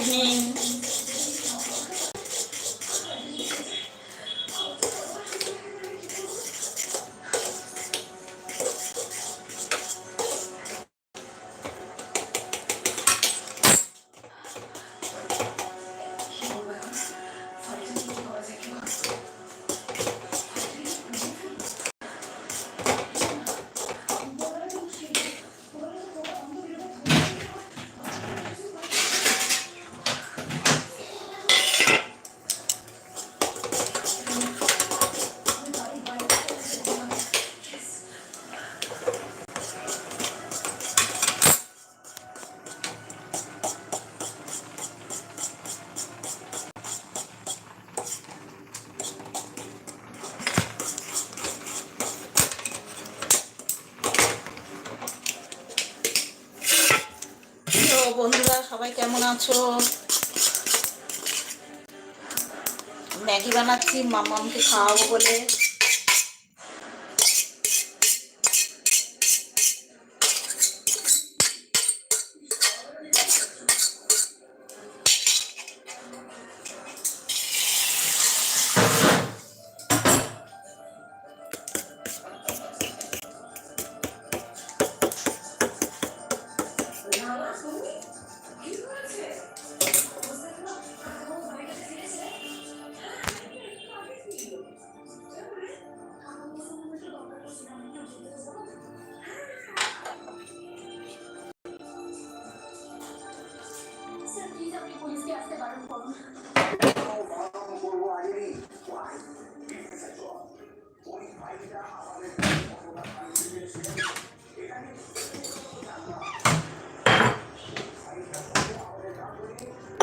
嗯。ম্যাগি বানাচ্ছি মামামকে খাওয়াবো বলে।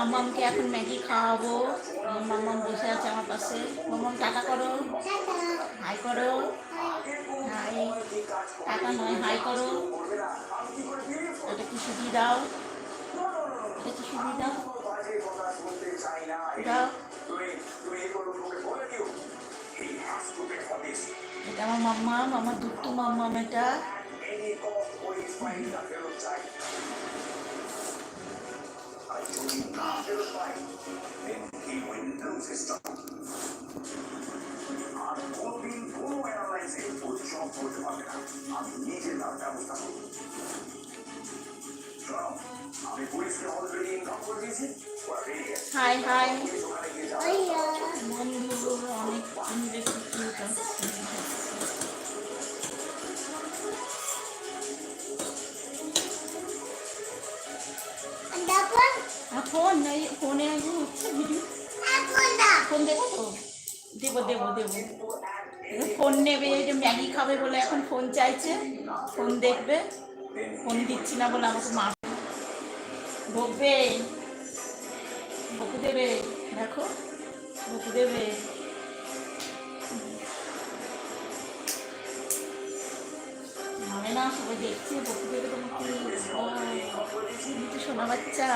মামামকে এখন ম্যাগি খাওয়াবো। মামাম বসে আছে আমার পাশে। মামাম টাকা করো। হাই করো। হাই। টাকা নয়, হাই করো। এটা কি সুবি দাও। এটা কি সুবি দাও। দাও। এটা আমার মাম্মাম আমার দুটো মাম্মাম এটা আমি নিজে তার ব্যবস্থা করব আমি পুলিশকে অলরেডি ইনকাম করে দিয়েছি হাই হবে বলে এখন ফোন চাইছে, ফোন দেখবে, ফোন দিচ্ছি না বলে আমাকে মা বকবে, বকু দেবে, দেখো, বকু দেবে। মানে না, সবাই দেখছে, বকু দেবে তোমাকে। সোনা বাচ্চা।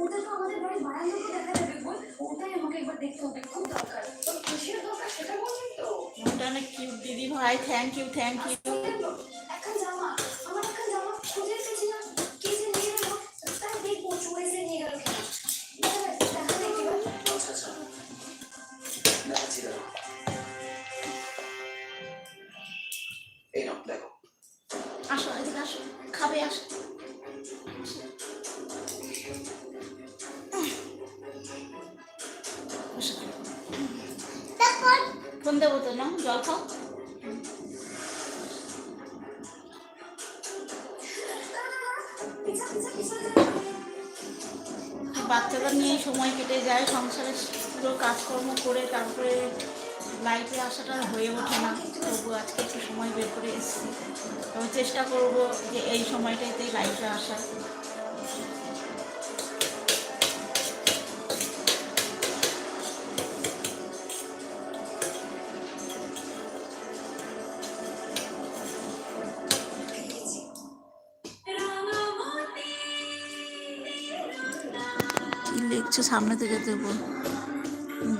ওটা তো আমাদের বাড়ির দেখা যাবে ওটাই আমাকে একবার দেখতে হবে খুব দরকার। খুশির দরকার সেটা তো? ওটা না কিউট দিদি ভাই থ্যাংক ইউ থ্যাংক ইউ দেবো না জল খাও। বাচ্চাদের নিয়ে সময় কেটে যায় সংসারে পুরো কাজকর্ম করে তারপরে লাইফে আসাটা হয়ে ওঠে না। তবু আজকে একটু সময় বের করে এসেছি। তবে চেষ্টা করব যে এই সময়টাতেই লাইফে আসার। কি সামনে থেকে দেবো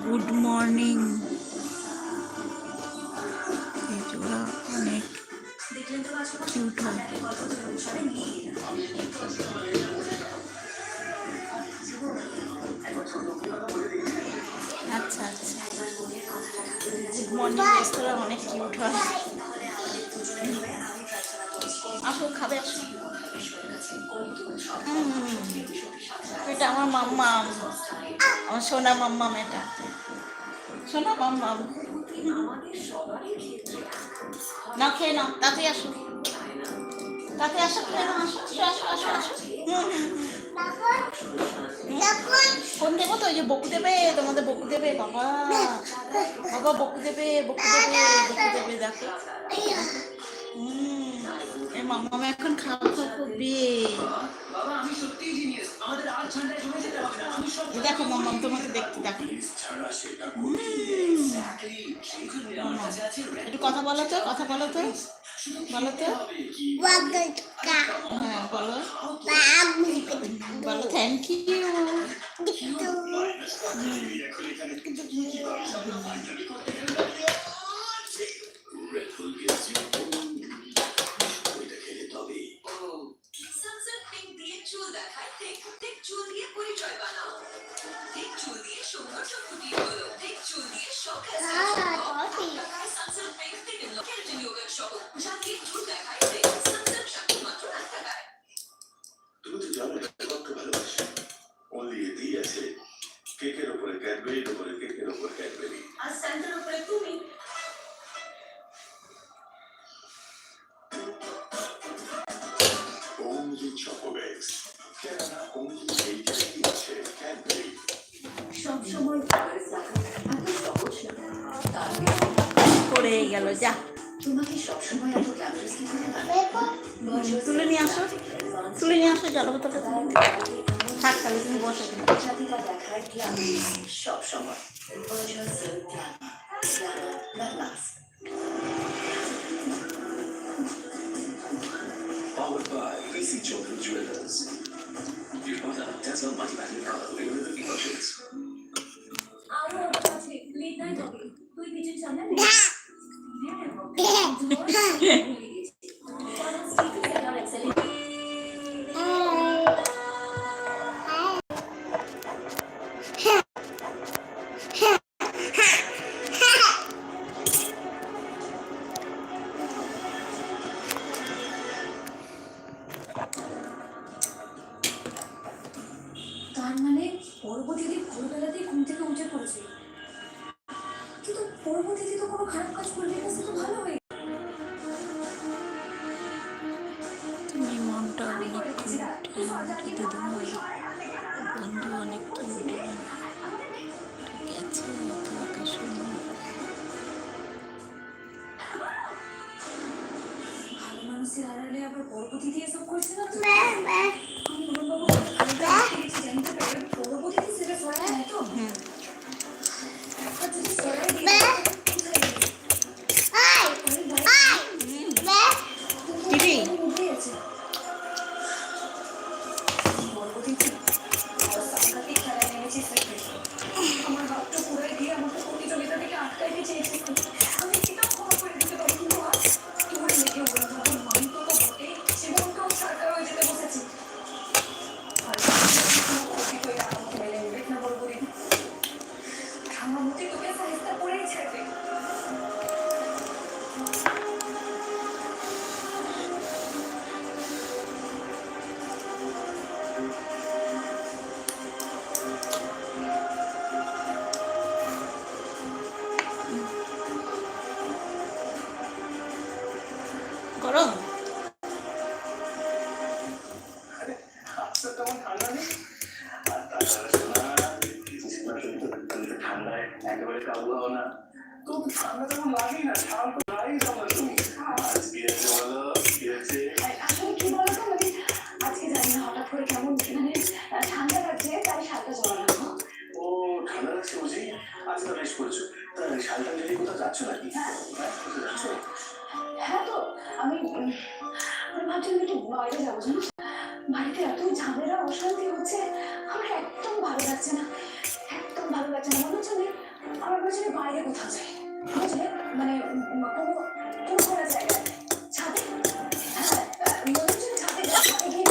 গুড মর্নিং। অনেক হয়। আচ্ছা আচ্ছা। গুড মর্নিং রেস্তোরাঁ অনেক কিউট হয়। খাবে হুম, এটা আমার মাম্মাম আমার সোনা মাম্মাম এটা সোনা মাম্মাম না, খেয়ে নাও তাতে আসো। তাতে আসো, খেয়ে নাও, আসো আসো আসো আসো। ফোন দেবো তো ওই যে বকু দেবে, তোমাদের বকু দেবে, বাবা। বাবা, বকু দেবে বকু দেবে বকু দেবে, দেখো। মাম্মাম এখন খাওয়া খাওয়া করবে না। আমি সব এই দেখো মাম্মাম তোমাকে দেখতে দেখো। একটু কথা বলো তো কথা বলো তো। বলো তো। হ্যাঁ বলো। বলো থ্যাংক ইউ যা তুলে নিয়ে আসো তুলে নিয়ে আসো জল বোতলটা তুলে থাক তাহলে তুমি বসো সব সময় virtual self glamour glamour that last Powered by VC Children Jewelers. Your mother, Tesla multi-value color with the emotions. আরও আছে লেট নাইট হবে তুই কিছু জানা Yeah. অনেক দিদি ভাই বন্ধু অনেক মানে কোনো কোনো খোলা জায়গায় ছাদে। হ্যাঁ মনে হচ্ছে ছাদে ছাদে গিয়ে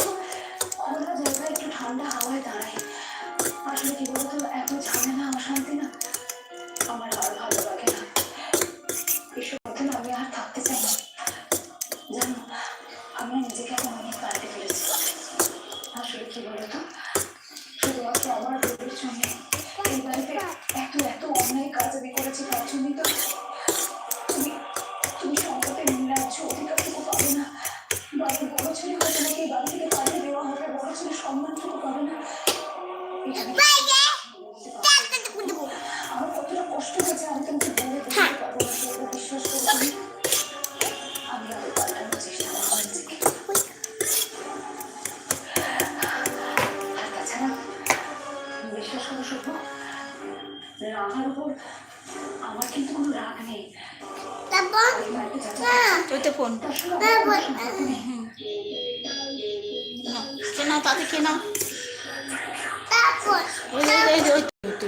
খোলা জায়গায় একটু ঠান্ডা হাওয়ায় দাঁড়াই আসলে কি বলতো, এত ঝামেলা, অশান্তি না? আমার আর ভালো লাগে না। এসব মধ্যে আমি আর থাকতে চাই না। জানো, আমি নিজেকে এখন অনেক পাল্টে ফেলেছি। আসলে কি বলতো, শুধুমাত্র আমার রোগের জন্য এই বাড়িতে এত এত অন্যায় কাজ আমি করেছি, তার জন্যই তো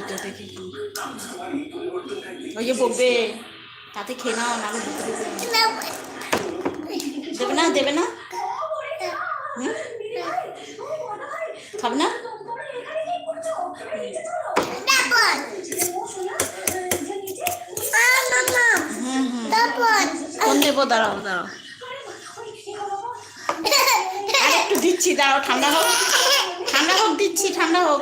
তো, দেখি কি। কি ওই যে বকবে তাতে খেয়ে নাও না। দেবে না দেবে না? খাবে না তোমরা এখানে কি করছ? নিচে চলো। ও শোনা, যে নিচে হুম হুম ফোন দেবো দাঁড়াও দাঁড়াও। একটু দিচ্ছি দাঁড়াও ঠান্ডা হোক। ঠান্ডা হোক দিচ্ছি ঠান্ডা হোক।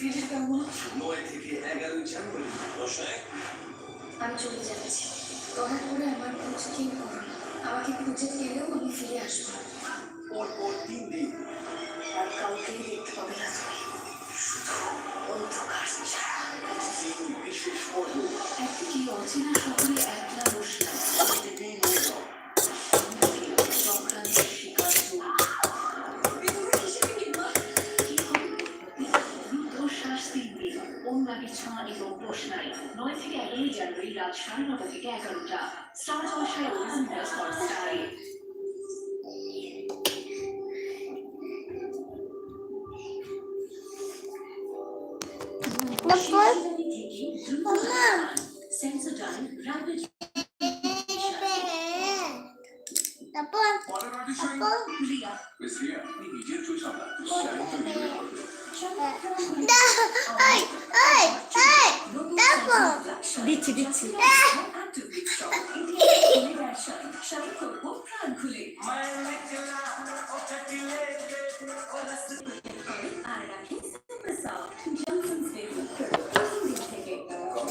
নয় থেকে এগারোই জানুয়ারি আমি চলে যাচ্ছি। দয়া করে আমার খোঁজ কেউ করো আমাকে খুঁজে পেলেও আমি ফিরে আসব পর পর তিন দিন। আর কাউকেই দেখতে পাবে না। শুধু অন্ধকার বিশেষ পর্ব একটি অচেনা শহরে একলা বসলাম। অন্যান্য ছাড় এবং প্রশ্নায় নয় থেকে এগারোই জানুয়ারি রাত সাড়ে নটা থেকে এগারোটা স্টার জলসায় অরিজিন প্লাস হটস্টারে Sensodyne Rapid পরের অডিশন Ria. মিস রিয়া আপনি নিজের চুল সামলান শাড়ি তো নিজে করবে দিচ্ছি দিচ্ছি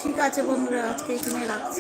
ঠিক আছে বন্ধুরা আজকে এখানে রাখছি।